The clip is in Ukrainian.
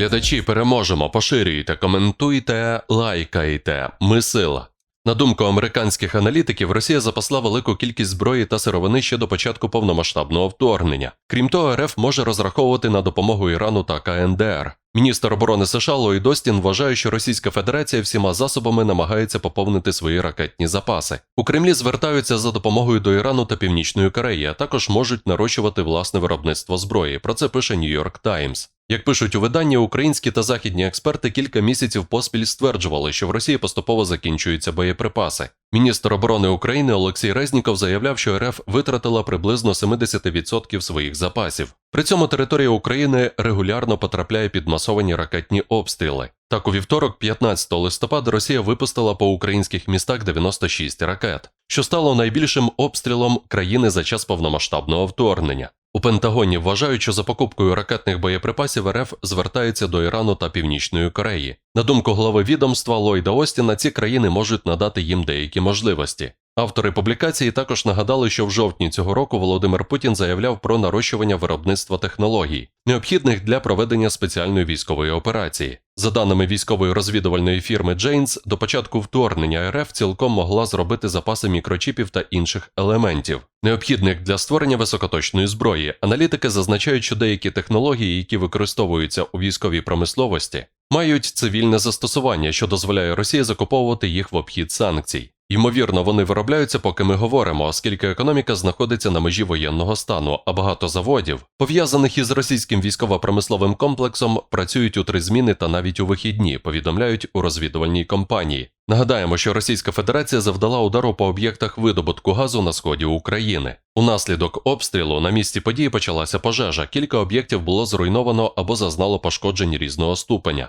Глядачі переможемо, поширюйте, коментуйте, лайкайте. Ми сила. На думку американських аналітиків, Росія запасла велику кількість зброї та сировини ще до початку повномасштабного вторгнення. Крім того, РФ може розраховувати на допомогу Ірану та КНДР. Міністр оборони США Ллойд Остін вважає, що Російська Федерація всіма засобами намагається поповнити свої ракетні запаси. У Кремлі звертаються за допомогою до Ірану та Північної Кореї, а також можуть нарощувати власне виробництво зброї. Про це пише Нью-Йорк Таймс. Як пишуть у виданні, українські та західні експерти кілька місяців поспіль стверджували, що в Росії поступово закінчуються боєприпаси. Міністр оборони України Олексій Резніков заявляв, що РФ витратила приблизно 70% своїх запасів. При цьому територія України регулярно потрапляє під масовані ракетні обстріли. Так, у вівторок, 15 листопада, Росія випустила по українських містах 96 ракет, що стало найбільшим обстрілом країни за час повномасштабного вторгнення. У Пентагоні вважають, що за покупкою ракетних боєприпасів РФ звертаються до Ірану та Північної Кореї. На думку глави відомства Ллойда Остіна, ці країни можуть надати їм деякі можливості. Автори публікації також нагадали, що в жовтні цього року Володимир Путін заявляв про нарощування виробництва технологій, необхідних для проведення спеціальної військової операції. За даними військової розвідувальної фірми Джейнс, до початку вторгнення РФ цілком могла зробити запаси мікрочіпів та інших елементів, необхідних для створення високоточної зброї. Аналітики зазначають, що деякі технології, які використовуються у військовій промисловості, мають цивільне застосування, що дозволяє Росії закуповувати їх в обхід санкцій. Ймовірно, вони виробляються, поки ми говоримо, оскільки економіка знаходиться на межі воєнного стану, а багато заводів, пов'язаних із російським військово-промисловим комплексом, працюють у три зміни та навіть у вихідні, повідомляють у розвідувальній компанії. Нагадаємо, що Російська Федерація завдала удару по об'єктах видобутку газу на сході України. Унаслідок обстрілу на місці події почалася пожежа. Кілька об'єктів було зруйновано або зазнало пошкоджень різного ступеня.